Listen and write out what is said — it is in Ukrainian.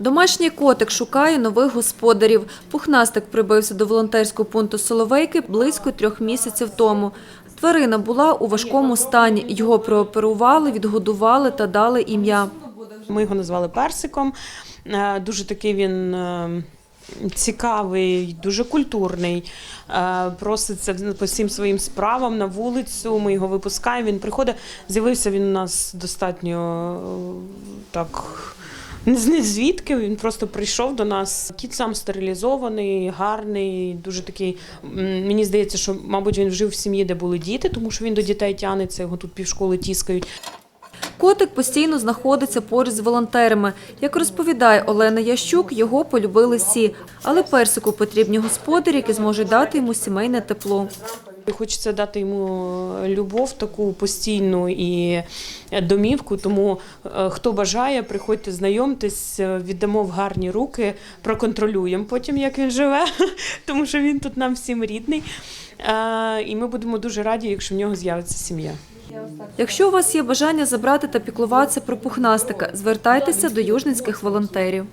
Домашній котик шукає нових господарів. Пухнастик прибився до волонтерського пункту Соловейки близько трьох місяців тому. Тварина була у важкому стані. Його прооперували, відгодували та дали ім'я. Ми його назвали персиком. Е, Дуже такий він е, цікавий, дуже культурний. Е, Проситься по всім своїм справам на вулицю. Ми його випускаємо. Він приходить. З'явився він у нас достатньо так. Не звідки він просто прийшов до нас. Кіт сам стерилізований, гарний, дуже такий. Мені здається, що, мабуть, він жив в сім'ї, де були діти, тому що він до дітей тягнеться, його тут півшколи тіскають. Котик постійно знаходиться поруч з волонтерами. Як розповідає Олена Ящук, його полюбили всі. Але персику потрібні господарі, які зможуть дати йому сімейне тепло. Хочеться дати йому любов, таку постійну і домівку. Тому е, хто бажає, приходьте, знайомтесь, е, віддамо в гарні руки, проконтролюємо потім, як він живе, тому що він тут нам всім рідний. Е, І ми будемо дуже раді, якщо в нього з'явиться сім'я. Якщо у вас є бажання забрати та піклуватися про пухнастика, звертайтеся до южницьких волонтерів.